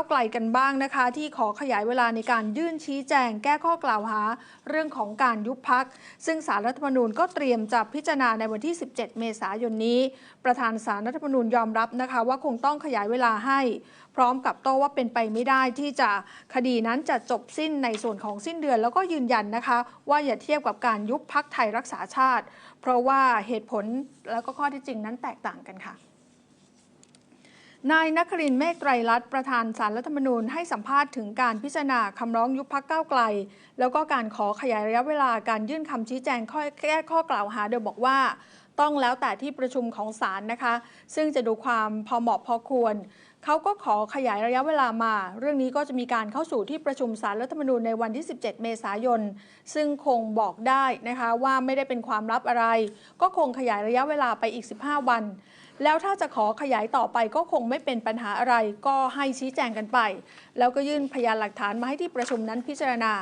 าวไกลกันบ้างนะคะ ที่ขอขยายเวลาในการยื่นชี้แจง แก้ข้อกล่าวหา เรื่องของการยุบพัก ซึ่งสารรัฐธรรมนูญก็เตรียมจะพิจารณาในวันที่ 17 เมษายนนี้ ประธานสารรัฐธรรมนูญยอมรับนะคะ ว่าคงต้องขยายเวลาให้ พร้อมกับโต้ว่าเป็นไปไม่ได้ที่จะคดีนั้นจะจบสิ้นในส่วนของสิ้นเดือนแล้วก็ยืนยันนะคะ ว่าอย่าเทียบกับการยุบพักไทยรักษาชาติ เพราะว่าเหตุผลแล้วก็ข้อที่จริงนั้นแตกต่างกันค่ะ นายนครินเมฆไตรรัตน์ประธานสารรัฐธรรมนูญให้สัมภาษณ์ถึงการพิจารณาคำร้องยุบพักก้าวไกล แล้วก็การขอขยายระยะเวลาการยื่นคำชี้แจงข้อแก้ข้อกล่าวหาโดยบอกว่า ต้องแล้วแต่ที่ประชุมของศาลนะคะ ซึ่งจะดูความพอเหมาะพอควร เขาก็ขอขยายระยะเวลามา เรื่องนี้ก็จะมีการเข้าสู่ที่ประชุมสารรัฐธรรมนูญในวันที่ 17 เมษายน ซึ่งคงบอกได้นะคะว่าไม่ได้เป็นความลับอะไร ก็คงขยายระยะเวลาไปอีก 15 วัน แล้วถ้าจะขอขยายต่อไปก็คงไม่เป็นปัญหาอะไร ก็ให้ชี้แจงกันไป แล้วก็ยื่นพยานหลักฐานมาให้ที่ประชุมนั้นพิจารณา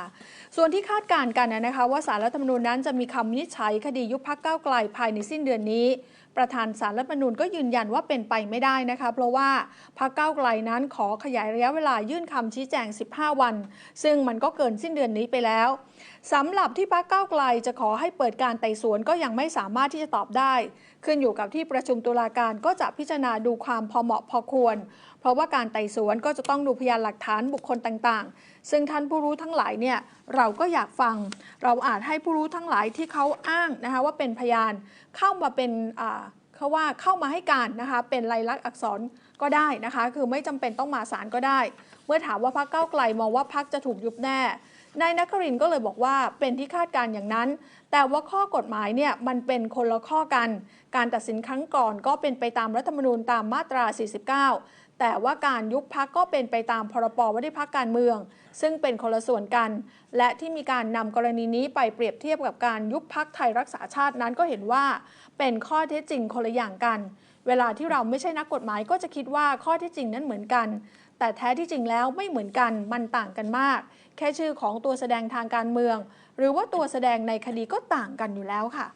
ส่วนที่คาดการณ์กันนะคะว่าสารรัฐธรรมนูญนั้นจะมีคำวินิจฉัยคดียุบพักก้าวไกลภายในสิ้นเดือนนี้ ประธานสารรัฐธรรมนูญก็ยืนยันว่าเป็นไปไม่ได้นะคะเพราะว่าพักก้าวไกลนั้นขอขยายระยะเวลายื่นคำชี้แจง 15 วัน ซึ่งมันก็เกินสิ้นเดือนนี้ไปแล้วสำหรับที่พักก้าวไกลจะขอให้เปิดการไต่สวนก็ยังไม่สามารถที่จะตอบได้ ขึ้นอยู่กับที่ประชุมตุลาการก็จะพิจารณาดูความพอเหมาะพอควร เพราะว่าการไต่สวนก็จะต้องดูพยานหลักฐานบุคคลต่างๆ ซึ่งท่านผู้รู้ทั้งหลายเนี่ยเราก็อยากฟัง เราอาจให้ผู้รู้ทั้งหลายที่เขาอ้างนะคะว่าเป็นพยานเข้ามาเป็นอ่า เขาว่าเข้ามาให้การนะคะเป็นลายลักษณ์อักษรก็ได้นะคะ คือไม่จำเป็นต้องมาศาลก็ได้ เมื่อถามว่าพักเก้าไกลมองว่าพักจะถูกยุบแน่ นายนครินก็เลยบอกว่าเป็นที่คาดการ์อย่างนั้น แต่ว่าข้อกฎหมายเนี่ยมันเป็นคนละข้อกัน การตัดสินครั้งก่อนก็เป็นไปตามรัฐธรรมนูญตามมาตรา 49 แต่ว่าการยุบพักก็เป็นไปตามพรบว่าด้วยพักการเมือง ซึ่งเป็นคนละส่วนกัน และที่มีการนำกรณีนี้ไปเปรียบเทียบกับการยุบพักไทยรักษาชาตินั้นก็เห็นว่า เป็นข้อเท็จจริงคนละอย่างกัน เวลาที่เราไม่ใช่นักกฎหมายก็จะคิดว่าข้อเท็จจริงนั้นเหมือนกัน แต่แท้ที่จริงแล้วไม่เหมือนกันมันต่างกันมาก แค่ชื่อของตัวแสดงทางการเมือง หรือว่าตัวแสดงในคดีก็ต่างกันอยู่แล้วค่ะ